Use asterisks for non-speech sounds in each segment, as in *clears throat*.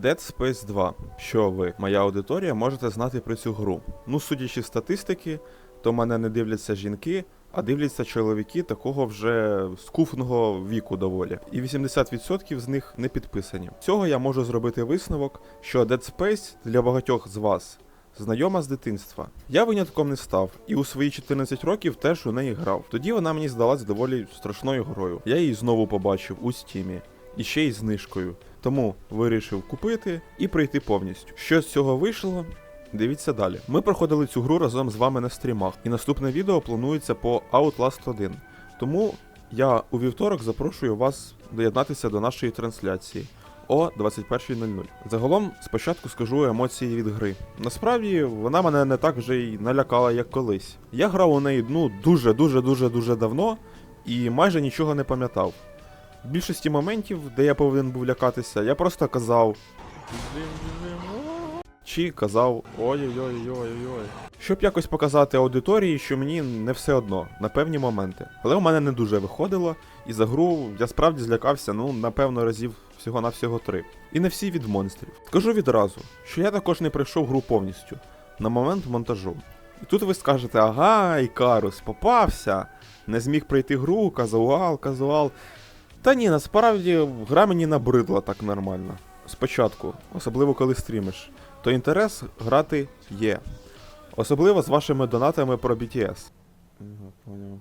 Dead Space 2. Що ви, моя аудиторія, можете знати про цю гру? Ну, судячи з статистики, то мене не дивляться жінки, а дивляться чоловіки такого вже скуфного віку доволі. І 80% з них не підписані. Цього я можу зробити висновок, що Dead Space для багатьох з вас знайома з дитинства. Я винятком не став, і у свої 14 років теж у неї грав. Тоді вона мені здалась доволі страшною грою. Я її знову побачив у стімі, і ще й знижкою. Тому вирішив купити і пройти повністю. Що з цього вийшло? Дивіться далі. Ми проходили цю гру разом з вами на стрімах, і наступне відео планується по Outlast 1. Тому я у вівторок запрошую вас доєднатися до нашої трансляції о 21.00. Загалом спочатку скажу емоції від гри. Насправді вона мене не так вже й налякала, як колись. Я грав у неї ну дуже дуже дуже дуже давно і майже нічого не пам'ятав. В більшості моментів, де я повинен був лякатися, я просто казав. Чи казав ой-ой-ой-ой-ой. Щоб якось показати аудиторії, що мені не все одно на певні моменти. Але у мене не дуже виходило, і за гру я справді злякався, ну, напевно, разів всього-навсього три. І не всі від монстрів. Скажу відразу, що я також не пройшов гру повністю на момент монтажу. І тут ви скажете, ага, Ікарус, попався, не зміг пройти гру, казуал, казуал. Та ні, насправді гра мені набридла так нормально. Спочатку, особливо коли стрімиш, то інтерес грати є. Особливо з вашими донатами про BTS. Поняв.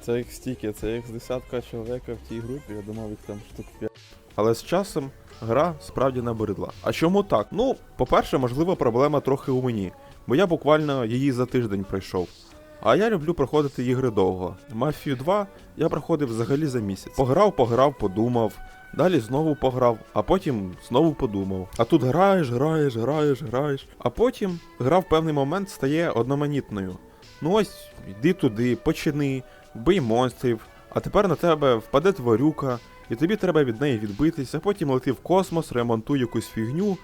Це їх стільки, це їх з десятка чоловіка в тій групі, я думав їх там штук 5. Але з часом гра справді набридла. А чому так? Ну, по-перше, можливо, проблема трохи у мені, бо я буквально її за тиждень пройшов. А я люблю проходити ігри довго. Мафію 2 я проходив взагалі за місяць. Пограв, пограв, подумав. Далі знову пограв, а потім знову подумав. А тут граєш, граєш, граєш, граєш. А потім гра в певний момент стає одноманітною. Ну ось, йди туди, почини, бий монстрів, а тепер на тебе впаде тварюка, і тобі треба від неї відбитися, потім лети в космос, ремонтуй якусь фігню.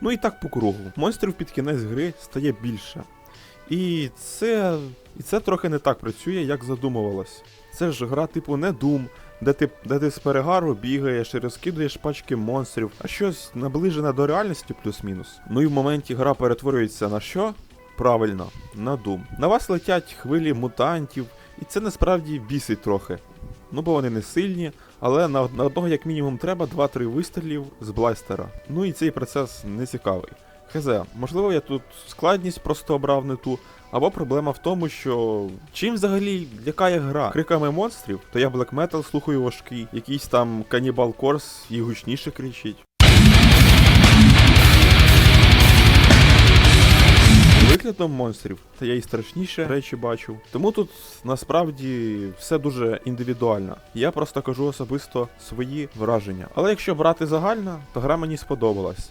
Ну і так по кругу. Монстрів під кінець гри стає більше. І це. І це трохи не так працює, як задумувалось. Це ж гра типу не Doom, де ти, де ти з перегару бігаєш і розкидуєш пачки монстрів, а щось наближене до реальності плюс-мінус. Ну і в моменті гра перетворюється на що? Правильно, на Doom. На вас летять хвилі мутантів, і це насправді бісить трохи. Ну бо вони не сильні, але на одного як мінімум треба 2-3 вистрілів з бластера. Ну і цей процес не цікавий. Хз, можливо, я тут складність просто обрав не ту, або проблема в тому, що чим взагалі лякає гра? Криками монстрів, то я Black Metal слухаю важкий, якийсь там Cannibal Corpse і гучніше кричить. Виглядом монстрів, та я і страшніше речі бачу. Тому тут насправді все дуже індивідуально. Я просто кажу особисто свої враження. Але якщо брати загально, то гра мені сподобалась.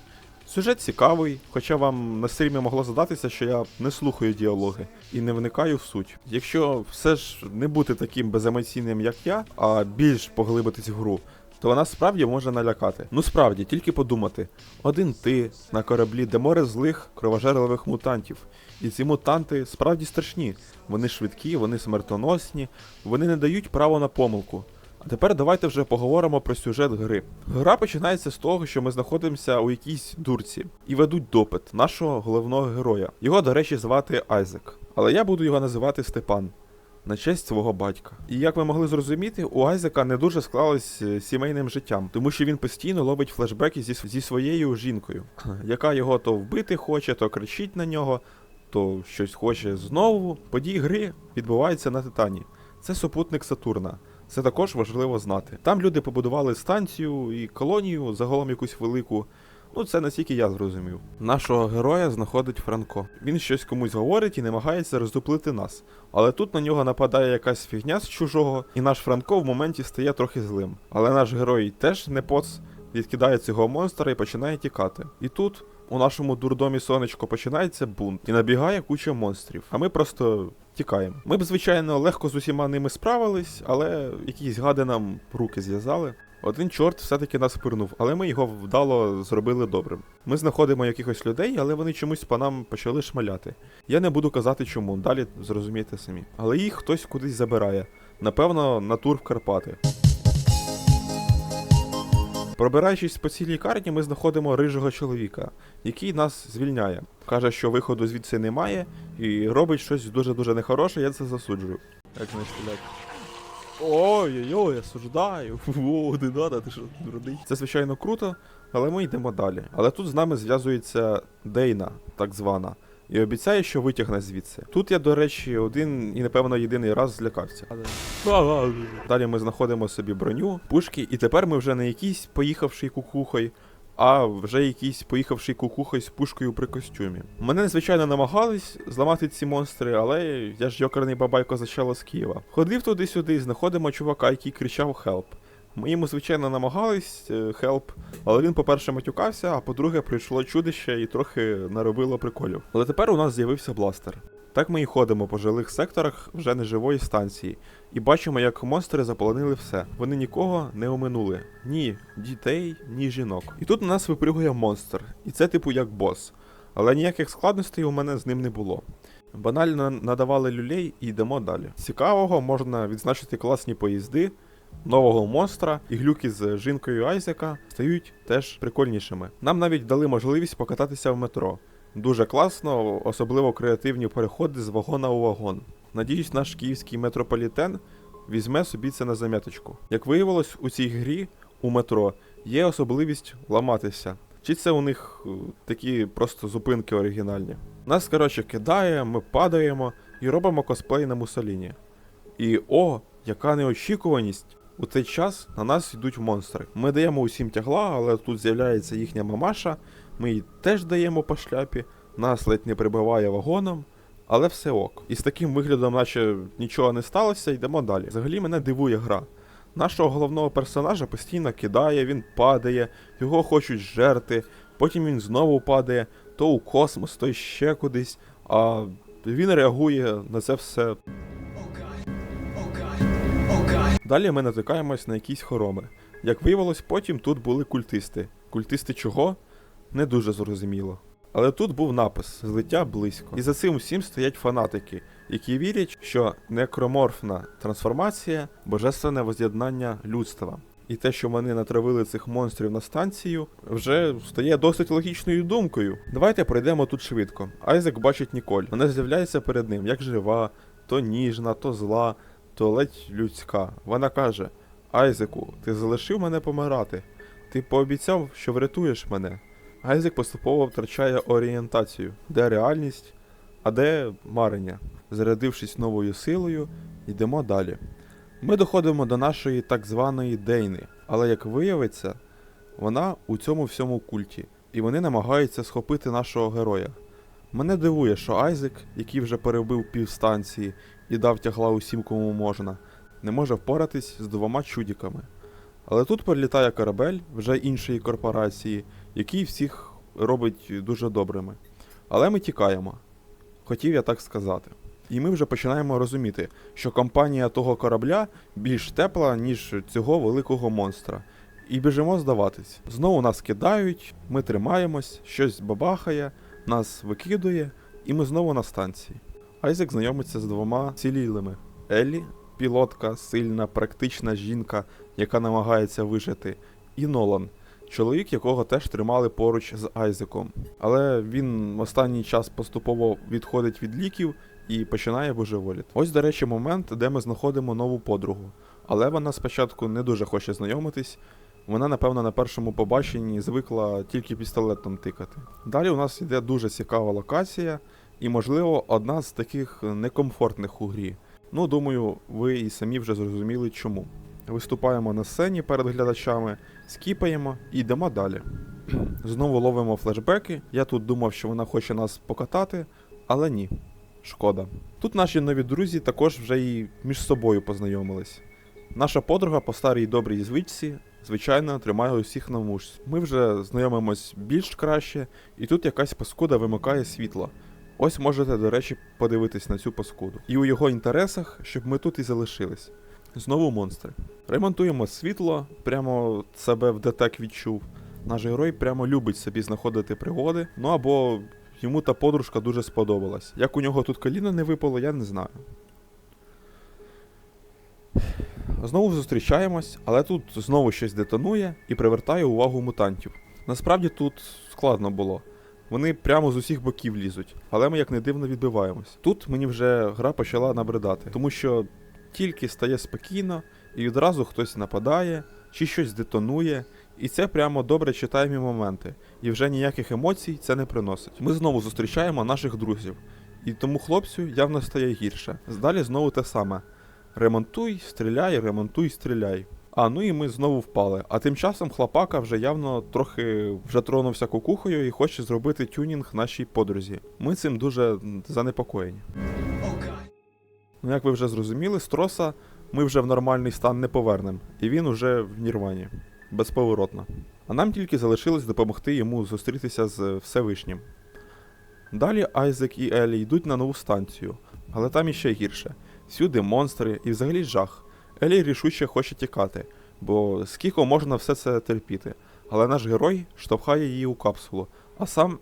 Сюжет цікавий, хоча вам на стрімі могло здатися, що я не слухаю діалоги і не вникаю в суть. Якщо все ж не бути таким беземоційним, як я, а більш поглибитись в гру, то вона справді може налякати. Ну справді, тільки подумати: один ти на кораблі, де море злих кровожерливих мутантів. І ці мутанти справді страшні. Вони швидкі, вони смертоносні, вони не дають право на помилку. Тепер давайте вже поговоримо про сюжет гри. Гра починається з того, що ми знаходимося у якійсь дурці і ведуть допит нашого головного героя. Його, до речі, звати Айзек. Але я буду його називати Степан. На честь свого батька. І як ви могли зрозуміти, у Айзека не дуже склалось е, сімейним життям, тому що він постійно ловить флешбеки зі, зі своєю жінкою, *clears throat* яка його то вбити хоче, то кричить на нього, то щось хоче знову. Події гри відбуваються на Титані. Це супутник Сатурна. Це також важливо знати. Там люди побудували станцію і колонію, загалом якусь велику. Ну, це настільки я зрозумів. Нашого героя знаходить Франко. Він щось комусь говорить і намагається роздуплити нас. Але тут на нього нападає якась фігня з чужого, і наш Франко в моменті стає трохи злим. Але наш герой теж не поц, відкидає цього монстра і починає тікати. І тут. У нашому дурдомі сонечко починається бунт і набігає куча монстрів, а ми просто тікаємо. Ми б, звичайно, легко з усіма ними справились, але якісь гади нам руки зв'язали. Один чорт все-таки нас пирнув, але ми його вдало зробили добрим. Ми знаходимо якихось людей, але вони чомусь по нам почали шмаляти. Я не буду казати чому, далі зрозумієте самі. Але їх хтось кудись забирає. Напевно, на тур в Карпати. Пробираючись по цій лікарні, ми знаходимо рижого чоловіка, який нас звільняє. Каже, що виходу звідси немає, і робить щось дуже-дуже нехороше, я це засуджую. Як не стріляти? Ой-ой-ой, осуждаю. О, не надо, ти що дурний. Це звичайно круто, але ми йдемо далі. Але тут з нами зв'язується Дейна, так звана, і обіцяє, що витягне звідси. Тут я, до речі, один і напевно єдиний раз злякався. Далі ми знаходимо собі броню, пушки, і тепер ми вже не якийсь поїхавший кукухой, а вже якийсь поїхавший кукухой з пушкою при костюмі. Мене, звичайно, намагались зламати ці монстри, але я ж йокерний бабайко зачало з Києва. Ходив туди-сюди, знаходимо чувака, який кричав «Хелп». Ми йому, звичайно, намагались хелп, але він, по-перше, матюкався, а по-друге, прийшло чудище і трохи наробило приколів. Але тепер у нас з'явився бластер. Так ми і ходимо по жилих секторах вже неживої станції, і бачимо, як монстри заполонили все. Вони нікого не оминули. Ні дітей, ні жінок. І тут на нас випригує монстр, і це типу як бос. Але ніяких складностей у мене з ним не було. Банально надавали люлей і йдемо далі. Цікавого можна відзначити класні поїзди, нового монстра і глюки з жінкою Айзека стають теж прикольнішими. Нам навіть дали можливість покататися в метро. Дуже класно, особливо креативні переходи з вагона у вагон. Надіюсь, наш київський метрополітен візьме собі це на зам'яточку. Як виявилось, у цій грі у метро є особливість ламатися. Чи це у них е, такі просто зупинки оригінальні? Нас, коротше, кидає, ми падаємо і робимо косплей на Мусоліні. І о, яка неочікуваність! У цей час на нас йдуть монстри. Ми даємо усім тягла, але тут з'являється їхня мамаша, ми їй теж даємо по шляпі, нас ледь не прибиває вагоном, але все ок. І з таким виглядом, наче нічого не сталося, йдемо далі. Взагалі мене дивує гра. Нашого головного персонажа постійно кидає, він падає, його хочуть жерти, потім він знову падає, то у космос, то ще кудись, а він реагує на це все Далі ми натикаємось на якісь хороми. Як виявилось, потім тут були культисти. Культисти чого? Не дуже зрозуміло. Але тут був напис злиття близько. І за цим усім стоять фанатики, які вірять, що некроморфна трансформація божественне воз'єднання людства. І те, що вони натравили цих монстрів на станцію, вже стає досить логічною думкою. Давайте пройдемо тут швидко. Айзек бачить Ніколь. Вона з'являється перед ним як жива, то ніжна, то зла, то ледь людська. Вона каже: Айзеку, ти залишив мене помирати. Ти пообіцяв, що врятуєш мене. Айзек поступово втрачає орієнтацію, де реальність, а де марення. Зарядившись новою силою, йдемо далі. Ми доходимо до нашої так званої Дейни, але як виявиться, вона у цьому всьому культі, і вони намагаються схопити нашого героя. Мене дивує, що Айзек, який вже перебив півстанції і дав тягла усім, кому можна, не може впоратись з двома чудіками. Але тут прилітає корабель вже іншої корпорації, який всіх робить дуже добрими. Але ми тікаємо. Хотів я так сказати. І ми вже починаємо розуміти, що компанія того корабля більш тепла, ніж цього великого монстра. І біжимо здаватись. Знову нас кидають, ми тримаємось, щось бабахає, нас викидує, і ми знову на станції. Айзек знайомиться з двома цілілими: Еллі, пілотка, сильна, практична жінка, яка намагається вижити, і Нолан, чоловік, якого теж тримали поруч з Айзеком. Але він останній час поступово відходить від ліків і починає божеволіти. Ось, до речі, момент, де ми знаходимо нову подругу. Але вона спочатку не дуже хоче знайомитись. Вона, напевно, на першому побаченні звикла тільки пістолетом тикати. Далі у нас йде дуже цікава локація, і, можливо, одна з таких некомфортних у грі. Ну, думаю, ви і самі вже зрозуміли чому. Виступаємо на сцені перед глядачами, скіпаємо і йдемо далі. *clears throat* Знову ловимо флешбеки. Я тут думав, що вона хоче нас покатати, але ні. Шкода. Тут наші нові друзі також вже і між собою познайомились. Наша подруга по старій добрій звичці, звичайно, тримає усіх на мушці. Ми вже знайомимось більш краще, і тут якась паскуда вимикає світло. Ось можете, до речі, подивитись на цю паскуду. І у його інтересах, щоб ми тут і залишились. Знову монстри. Ремонтуємо світло, прямо себе в детек відчув. Наш герой прямо любить собі знаходити пригоди, ну або йому та подружка дуже сподобалась. Як у нього тут коліно не випало, я не знаю. Знову зустрічаємось, але тут знову щось детонує і привертає увагу мутантів. Насправді тут складно було. Вони прямо з усіх боків лізуть, але ми як не дивно відбиваємось. Тут мені вже гра почала набридати, тому що тільки стає спокійно, і відразу хтось нападає, чи щось детонує, і це прямо добре читаємі моменти, і вже ніяких емоцій це не приносить. Ми знову зустрічаємо наших друзів, і тому хлопцю явно стає гірше. Далі знову те саме. Ремонтуй, стріляй, ремонтуй, стріляй. А ну і ми знову впали. А тим часом хлопака вже явно трохи вже тронувся кукухою і хоче зробити тюнінг нашій подрузі. Ми цим дуже занепокоєні. Ну, як ви вже зрозуміли, строса ми вже в нормальний стан не повернемо, і він уже в Нірвані. Безповоротно. А нам тільки залишилось допомогти йому зустрітися з Всевишнім. Далі Айзек і Елі йдуть на нову станцію, але там іще гірше. Всюди монстри і взагалі жах. Елі рішуче хоче тікати, бо скільки можна все це терпіти. Але наш герой штовхає її у капсулу, а сам,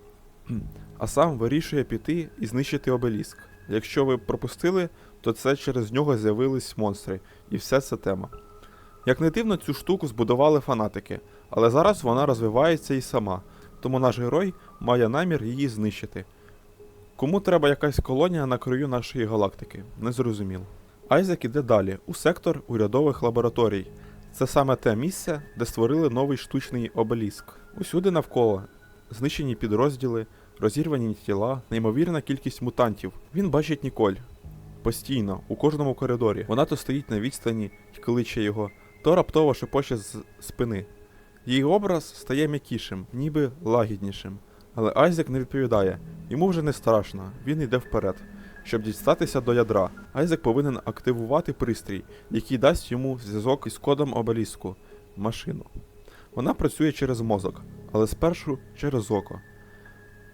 *clears throat* а сам вирішує піти і знищити обеліск. Якщо ви пропустили, то це через нього з'явились монстри, і все це тема. Як не дивно, цю штуку збудували фанатики, але зараз вона розвивається і сама, тому наш герой має намір її знищити. Кому треба якась колонія на краю нашої галактики? Незрозуміло. Айзек іде далі, у сектор урядових лабораторій. Це саме те місце, де створили новий штучний обеліск. Усюди навколо знищені підрозділи, розірвані тіла, неймовірна кількість мутантів. Він бачить Ніколь. Постійно, у кожному коридорі. Вона то стоїть на відстані і кличе його, то раптово шепоче з спини. Її образ стає м'якішим, ніби лагіднішим. Але Айзек не відповідає. Йому вже не страшно, він йде вперед. Щоб дістатися до ядра, Айзек повинен активувати пристрій, який дасть йому зв'язок із кодом обеліску машину. Вона працює через мозок, але спершу через око.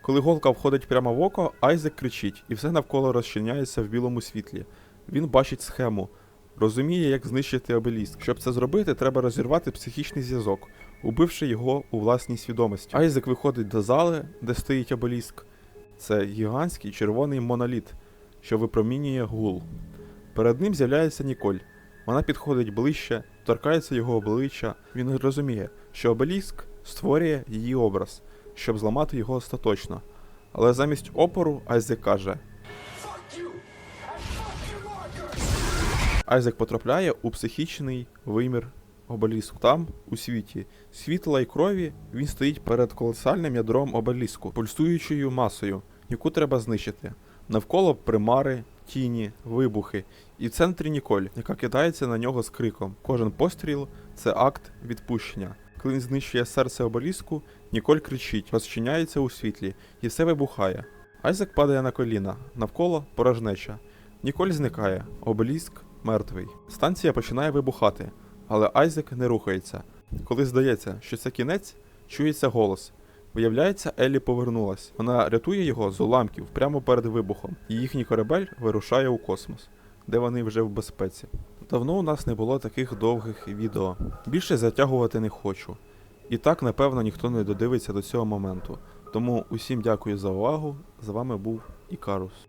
Коли голка входить прямо в око, Айзек кричить, і все навколо розчиняється в білому світлі. Він бачить схему, розуміє, як знищити обеліск. Щоб це зробити, треба розірвати психічний зв'язок, убивши його у власній свідомості. Айзек виходить до зали, де стоїть обеліск. Це гігантський червоний моноліт, що випромінює гул. Перед ним з'являється Ніколь. Вона підходить ближче, торкається його обличчя. Він розуміє, що обеліск створює її образ, щоб зламати його остаточно. Але замість опору Айзек каже: Айзек потрапляє у психічний вимір обеліску. Там, у світі, світла і крові, він стоїть перед колосальним ядром обеліску, пульсуючою масою, яку треба знищити. Навколо примари, тіні, вибухи, і в центрі Ніколь, яка кидається на нього з криком. Кожен постріл це акт відпущення. Коли він знищує серце обеліску, Ніколь кричить, розчиняється у світлі, і все вибухає. Айзек падає на коліна, навколо порожнеча. Ніколь зникає, обеліск мертвий. Станція починає вибухати, але Айзек не рухається. Коли здається, що це кінець, чується голос. Виявляється, Еллі повернулась. Вона рятує його з уламків прямо перед вибухом, і їхній корабель вирушає у космос, де вони вже в безпеці. Давно у нас не було таких довгих відео. Більше затягувати не хочу. І так, напевно, ніхто не додивиться до цього моменту. Тому усім дякую за увагу. З вами був Ікарус.